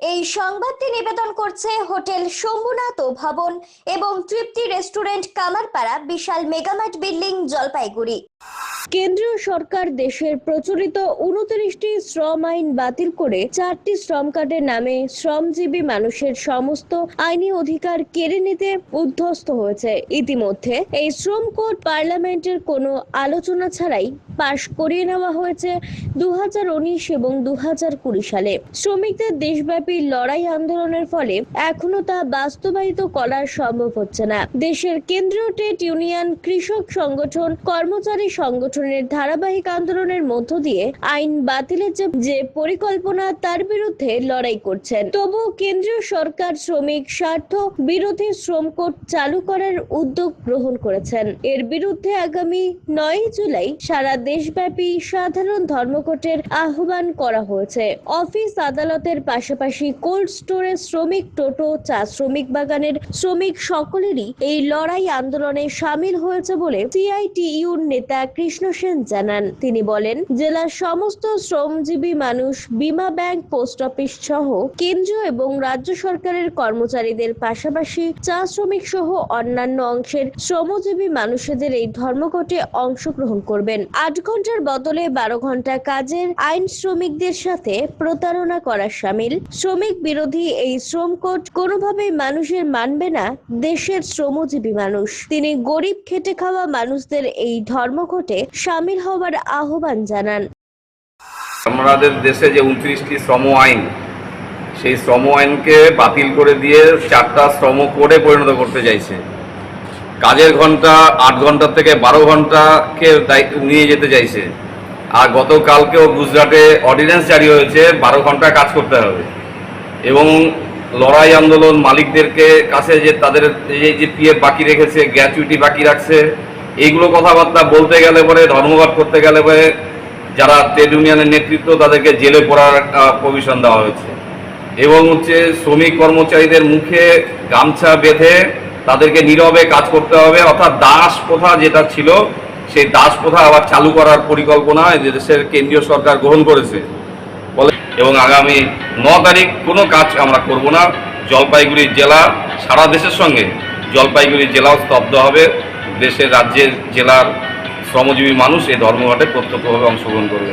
এই সংবাদটি নিবেদন করছে হোটেল শম্ভুনাথ ভবন এবং Tripti restaurant Kamarpara Bishal megamart building Jalpaiguri. কেন্দ্রীয় সরকার দেশের প্রচলিত উনত্রিশটি শ্রম আইন বাতিল করে চারটি শ্রম কার্ডের নামে শ্রমজীবী মানুষের সমস্ত আইনি অধিকার কেড়ে নিতে উদ্ধস্ত হয়েছে। ইতিমধ্যে এই শ্রম কোড পার্লামেন্টের কোনো আলোচনা ছাড়াই পাশ করিয়ে নেওয়া হয়েছে দু হাজার উনিশ এবং দু হাজার কুড়ি সালে। শ্রমিকদের দেশব্যাপী লড়াই আন্দোলনের ফলে এখনও তা বাস্তবায়িত করা সম্ভব হচ্ছে না। দেশের কেন্দ্রীয় ট্রেড ইউনিয়ন, কৃষক সংগঠন, কর্মচারী সংগঠনের ধারাবাহিক আন্দোলনের মধ্য দিয়ে আইন বাতিলের যে পরিকল্পনা তার বিরুদ্ধে লড়াই করছেন। তবু কেন্দ্রীয় সরকার শ্রমিক স্বার্থ বিরোধী শ্রম কোড চালু করার উদ্যোগ গ্রহণ করেছেন। এর বিরুদ্ধে আগামী নয় জুলাই সারা দেশব্যাপী সাধারণ ধর্মঘটের আহ্বান করা হয়েছে। অফিস আদালতের পাশাপাশি কোল্ড স্টোরের শ্রমিক টোটো, চা শ্রমিক বাগানের শ্রমিক সকলেরই এই লড়াই আন্দোলনে সামিল হয়েছে বলে সিআইটিইউর নেতা কৃষ্ণ সেন জানান। তিনি বলেন, জেলার সমস্ত শ্রমজীবী মানুষ বিমা ব্যাংক, পোস্ট অফিস সহ কেন্দ্রীয় এবং রাজ্য সরকারের কর্মচারীদের পাশাপাশি চা শ্রমিক সহ অন্যান্য অংশের শ্রমজীবী মানুষদের এই ধর্মঘটে অংশগ্রহণ করবেন। আট ঘণ্টার বদলে বারো ঘণ্টা কাজের আইন শ্রমিকদের সাথে প্রতারণা করা সামিল। শ্রমিক বিরোধী এই শ্রম কোড কোনোভাবেই মানুষের মানবে না, দেশের শ্রমজীবী মানুষ। তিনি গরিব খেটে খাওয়া মানুষদের এই ধর্মঘটে সামিল হওয়ার আহ্বান জানান। আমাদের দেশে যে উনত্রিশটি শ্রম আইন, সেই শ্রম আইনকে বাতিল করে দিয়ে চারটা শ্রম কোডে পরিণত করতে চাইছে। কাজের ঘণ্টা, আট ঘণ্টা থেকে বারো ঘন্টাকে নিয়ে যেতে চাইছে। আর গতকালকেও গুজরাটে অর্ডিন্যান্স জারি হয়েছে, বারো ঘণ্টা কাজ করতে হবে। এবং লড়াই আন্দোলন মালিকদেরকে কাছে যে তাদের এই যে পিএফ বাকি রেখেছে, গ্র্যাচুইটি বাকি রাখছে, এইগুলো কথাবার্তা বলতে গেলে পরে, ধর্মঘট করতে গেলে পরে যারা ট্রেড ইউনিয়নের নেতৃত্ব, তাদেরকে জেলে পড়ার প্রভিশন দেওয়া হয়েছে। এবং হচ্ছে শ্রমিক কর্মচারীদের মুখে গামছা বেঁধে তাদেরকে নীরবে কাজ করতে হবে। অর্থাৎ দাস প্রথা যেটা ছিল, সেই দাস প্রথা আবার চালু করার পরিকল্পনা দেশের কেন্দ্রীয় সরকার গ্রহণ করেছে। বলে এবং আগামী ন তারিখ কোনো কাজ আমরা করব না। জলপাইগুড়ি জেলা সারা দেশের সঙ্গে জলপাইগুড়ি জেলাও স্তব্ধ হবে। দেশের রাজ্যের জেলার শ্রমজীবী মানুষ এই ধর্মঘটে প্রত্যক্ষভাবে অংশগ্রহণ করবে।